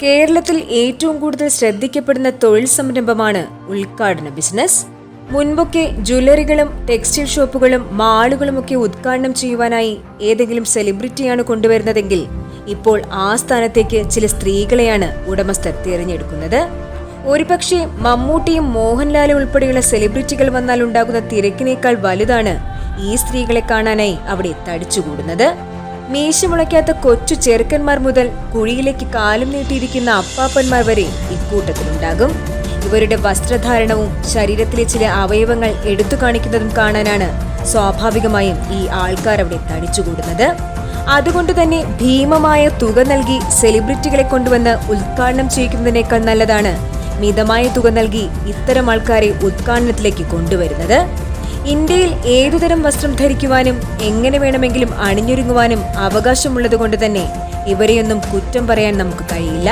കേരളത്തിൽ ഏറ്റവും കൂടുതൽ ശ്രദ്ധിക്കപ്പെടുന്ന തൊഴിൽ സംരംഭമാണ് ഉദ്ഘാടന ബിസിനസ്. മുൻപൊക്കെ ജ്വല്ലറികളും ടെക്സ്റ്റൈൽ ഷോപ്പുകളും മാളുകളും മാളുകളുമൊക്കെ ഉദ്ഘാടനം ചെയ്യുവാനായി ഏതെങ്കിലും സെലിബ്രിറ്റിയാണ് കൊണ്ടുവരുന്നതെങ്കിൽ ഇപ്പോൾ ആ സ്ഥാനത്തേക്ക് ചില സ്ത്രീകളെയാണ് ഉടമസ്ഥർ തിരഞ്ഞെടുക്കുന്നത്. ഒരുപക്ഷെ മമ്മൂട്ടിയും മോഹൻലാലും ഉൾപ്പെടെയുള്ള സെലിബ്രിറ്റികൾ വന്നാൽ ഉണ്ടാകുന്ന തിരക്കിനേക്കാൾ വലുതാണ് ഈ സ്ത്രീകളെ കാണാനായി അവിടെ തടിച്ചുകൂടുന്നത്. മീശ മുളയ്ക്കാത്ത കൊച്ചു ചെറുക്കന്മാർ മുതൽ കുഴിയിലേക്ക് കാലും നീട്ടിയിരിക്കുന്ന അപ്പാപ്പന്മാർ വരെ ഇക്കൂട്ടത്തിലുണ്ടാകും. ഇവരുടെ വസ്ത്രധാരണവും ശരീരത്തിലെ ചില അവയവങ്ങൾ എടുത്തു കാണിക്കുന്നതും കാണാനാണ് സ്വാഭാവികമായും ഈ ആൾക്കാർ അവിടെ തടിച്ചുകൂടുന്നത്. അതുകൊണ്ട് തന്നെ ഭീമമായ തുക നൽകി സെലിബ്രിറ്റികളെ കൊണ്ടുവന്ന് ഉദ്ഘാടനം ചെയ്യിക്കുന്നതിനേക്കാൾ നല്ലതാണ് മിതമായ തുക നൽകി ഇത്തരം ആൾക്കാരെ ഉദ്ഘാടനത്തിലേക്ക് കൊണ്ടുവരുന്നത്. ഇന്ത്യയിൽ ഏതുതരം വസ്ത്രം ധരിക്കുവാനും എങ്ങനെ വേണമെങ്കിലും അണിഞ്ഞൊരുങ്ങുവാനും അവകാശമുള്ളത് കൊണ്ട് തന്നെ ഇവരെയൊന്നും കുറ്റം പറയാൻ നമുക്ക് കഴിയില്ല.